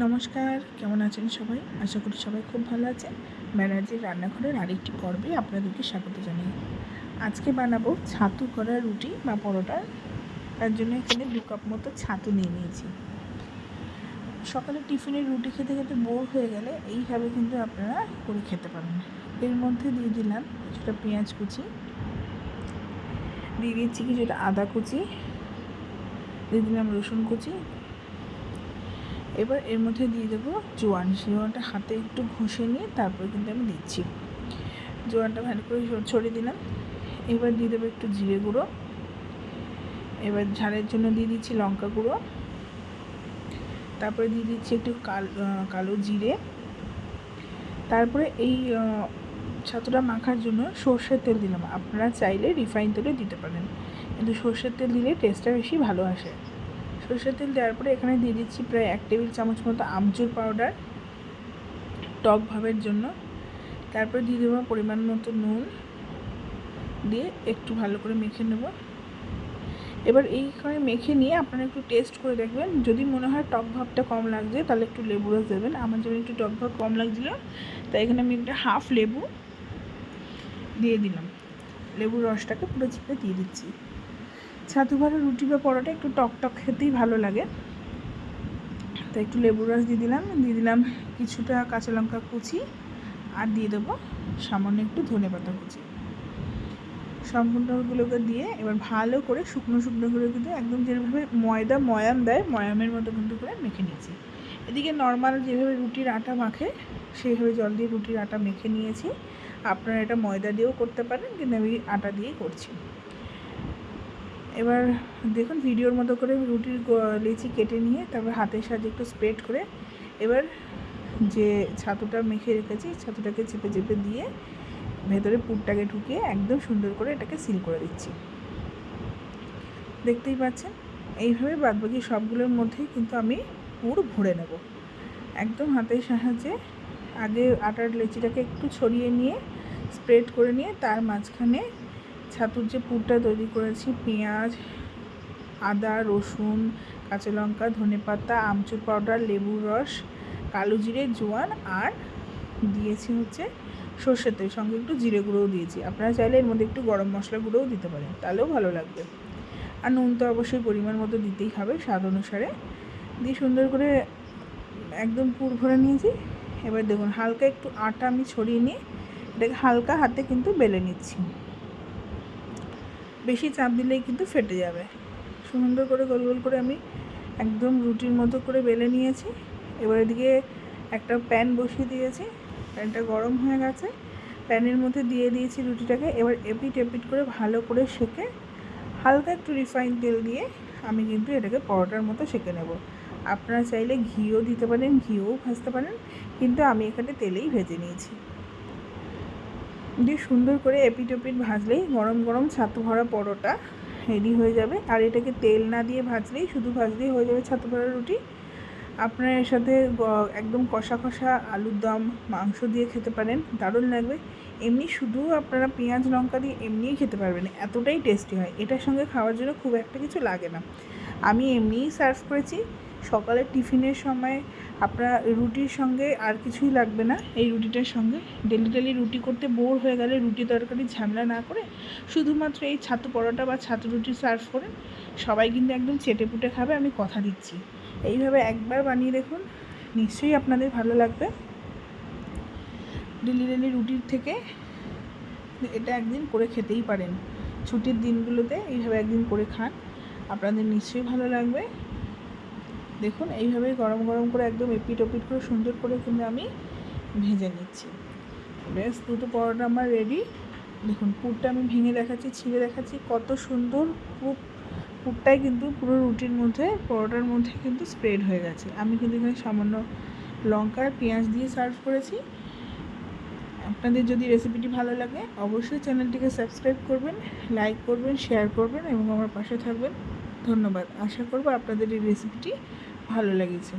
নমস্কার, কেমন আছেন সবাই? আশা করি সবাই খুব ভালো আছেন। ব্যানার্জির রান্নাঘরের আরেকটি পর্বে আপনাদেরকে স্বাগত জানাই। আজকে বানাবো ছাতু করা রুটি বা পরোটা। তার জন্য এখানে দু কাপ মতো ছাতু নিয়ে নিয়েছি। সকালে টিফিনে রুটি খেতে খেতে বোর হয়ে গেলে এইভাবে কিন্তু আপনারা করে খেতে পারেন এর মধ্যে দিয়ে দিলাম কিছুটা পেঁয়াজ কুচি, দিয়ে দিচ্ছি কিছুটা আদা কুচি, দিয়ে দিলাম রসুন কুচি এবার এর মধ্যে দিয়ে দেবো জোয়ান। জোয়ানটা হাতে একটু ঘষে নিয়ে তারপরে কিন্তু আমি দিচ্ছি। জোয়ানটা ভালো করে ছড়িয়ে দিলাম। এবার দিয়ে দেবো একটু জিরে গুঁড়ো। এবার ঝালের জন্য দিয়ে দিচ্ছি লঙ্কা গুঁড়ো। তারপরে দিয়ে দিচ্ছি একটু কালো জিরে। তারপরে এই ছাতুটা মাখার জন্য সর্ষের তেল দিলাম। আপনারা চাইলে রিফাইন তেলও দিতে পারেন। কিন্তু সর্ষের তেল দিলে টেস্টটা বেশি ভালো আসে। সরষের তেল দেওয়ার পরে এখানে দিয়ে দিচ্ছি প্রায় এক টেবিল চামচ মতো আমচুর পাউডার টক ভাবের জন্য। তারপরে দিয়ে দেবো পরিমাণ মতো নুন দিয়ে একটু ভালো করে মেখে নেব। এবার এইখানে মেখে নিয়ে আপনারা একটু টেস্ট করে দেখবেন। যদি মনে হয় টক ভাবটা কম লাগছে, তাহলে একটু লেবু রস দেবেন। আমার যেমন একটু টক ভাব কম লাগছিল, তাই এখানে আমি একটা হাফ লেবু দিয়ে দিলাম। লেবুর রসটাকে পুরো চিপে দিয়ে দিচ্ছি। ছাতু ভাড়া রুটি বা পরোটা একটু টক টক খেতেই ভালো লাগে। তো একটু লেবুর রস দিয়ে দিলাম দিয়ে দিলাম কিছুটা কাঁচা লঙ্কা কুচি আর দিয়ে দেবো সামান্য একটু ধনে পাতা কুচি। সম্পূর্ণগুলোকে দিয়ে এবার ভালো করে শুকনো শুকনো করে কিন্তু একদম যেভাবে ময়দা ময়াম দেয়, ময়ামের মতো কিন্তু করে মেখে নিয়েছি। এদিকে নর্মাল যেভাবে রুটির আটা মাখে, সেইভাবে জল দিয়ে রুটির আটা মেখে নিয়েছি। আপনারা এটা ময়দা দিয়েও করতে পারেন, কিন্তু আমি আটা দিয়েই করছি। এবার দেখুন ভিডিওর মতো করে রুটির লেচি কেটে নিয়ে তারপর হাতের সাহায্যে একটু স্প্রেড করে এবার যে ছাতুটা মেখে রেখেছি, ছাতুটাকে চেপে চেপে দিয়ে ভেতরে পুরটাকে ঢুকিয়ে একদম সুন্দর করে এটাকে সিল করে দিচ্ছি। দেখতেই পাচ্ছেন? এইভাবে বাদবাকি সবগুলোর মধ্যেই কিন্তু আমি পুর ভরে নেব। একদম হাতের সাহায্যে আগে আটার লেচিটাকে একটু ছড়িয়ে নিয়ে স্প্রেড করে নিয়ে তার মাঝখানে ছাতুর যে পুরটা তৈরি করেছি, পেঁয়াজ, আদা, রসুন, কাঁচা লঙ্কা, ধনে পাতা, আমচুর পাউডার, লেবুর রস, কালো জিরে, জোয়ান আর দিয়েছি হচ্ছে সর্ষের তেল। সঙ্গে একটু জিরে গুঁড়োও দিয়েছি। আপনারা চাইলে এর মধ্যে একটু গরম মশলা গুঁড়োও দিতে পারেন, তাহলেও ভালো লাগবে। আর নুন তো অবশ্যই পরিমাণ মতো দিতেই হবে, স্বাদ অনুসারে। দিয়ে সুন্দর করে একদম পুর ভরে নিয়েছি। এবার দেখুন, হালকা একটু আটা আমি ছড়িয়ে নিয়ে, এটাকে হালকা হাতে কিন্তু বেলে নিচ্ছি। বেশি চাপ দিলেই কিন্তু ফেটে যাবে। সুন্দর করে গোল গোল করে আমি একদম রুটির মতো করে বেলে নিয়েছি। এবার এদিকে একটা প্যান বসিয়ে দিয়েছি। প্যানটা গরম হয়ে গেছে। প্যানের মধ্যে দিয়ে দিয়েছি রুটিটাকে। এবার এপিট এপিট করে ভালো করে সেকে হালকা একটু রিফাইন তেল দিয়ে আমি কিন্তু এটাকে পরোটার মতো সেকে নেব। আপনারা চাইলে ঘিও দিতে পারেন, ঘিও ভাজতে পারেন, কিন্তু আমি এখানে তেলেই ভেজে নিয়েছি। দিয়ে সুন্দর করে এপিট ওপিট ভাজলেই গরম গরম ছাতু ভরা পরোটা রেডি হয়ে যাবে। আর এটাকে তেল না দিয়ে ভাজলেই, শুধু ভাজলেই হয়ে যাবে ছাতু ভরা রুটি। আপনার এর সাথে একদম কষা কষা আলুর দম, মাংস দিয়ে খেতে পারেন, দারুণ লাগবে। এমনি শুধু আপনারা পেঁয়াজ, লঙ্কা দিয়ে এমনিই খেতে পারবেন, এতটাই টেস্টি হয়। এটার সঙ্গে খাওয়ার জন্য খুব একটা কিছু লাগে না। আমি এমনিই সার্ভ করেছি। সকালের টিফিনের সময় আপনার রুটির সঙ্গে আর কিছুই লাগবে না। এই রুটিটার সঙ্গে ডেলি ডেলি রুটি করতে বোর হয়ে গেলে রুটি তরকারি ঝামেলা না করে শুধুমাত্র এই ছাতু পরোটা বা ছাতু রুটি সার্ভ করেন সবাই কিন্তু একদম চেটে পুটে খাবে, আমি কথা দিচ্ছি। এইভাবে একবার বানিয়ে দেখুন, নিশ্চয়ই আপনাদের ভালো লাগবে। ডেলি ডেলি রুটির থেকে এটা একদিন করে খেতেই পারেন। ছুটির দিনগুলোতে এইভাবে একদিন করে খান, আপনাদের নিশ্চয়ই ভালো লাগবে। দেখুন, এইভাবে গরম গরম করে একদম এপিট ওপিট করে সুন্দর করে কিন্তু আমি ভেজে নিচ্ছি। ব্যাস দুটো পরোটা আমার রেডি দেখুন, পুরটা আমি ভেঙে দেখাচ্ছি, ছিঁড়ে দেখাচ্ছি। কত সুন্দর পুর, পুরটাই কিন্তু পুরো রুটির মধ্যে, পরোটার মধ্যে কিন্তু স্প্রেড হয়ে গেছে। আমি কিন্তু এখানে সামান্য লঙ্কার পেঁয়াজ দিয়ে সার্ভ করেছি। আপনাদের যদি রেসিপিটি ভালো লাগে, অবশ্যই চ্যানেলটিকে সাবস্ক্রাইব করবেন লাইক করবেন শেয়ার করবেন এবং আমার পাশে থাকবেন। ধন্যবাদ। আশা করব আপনাদের এই রেসিপিটি ভালো লেগেছে।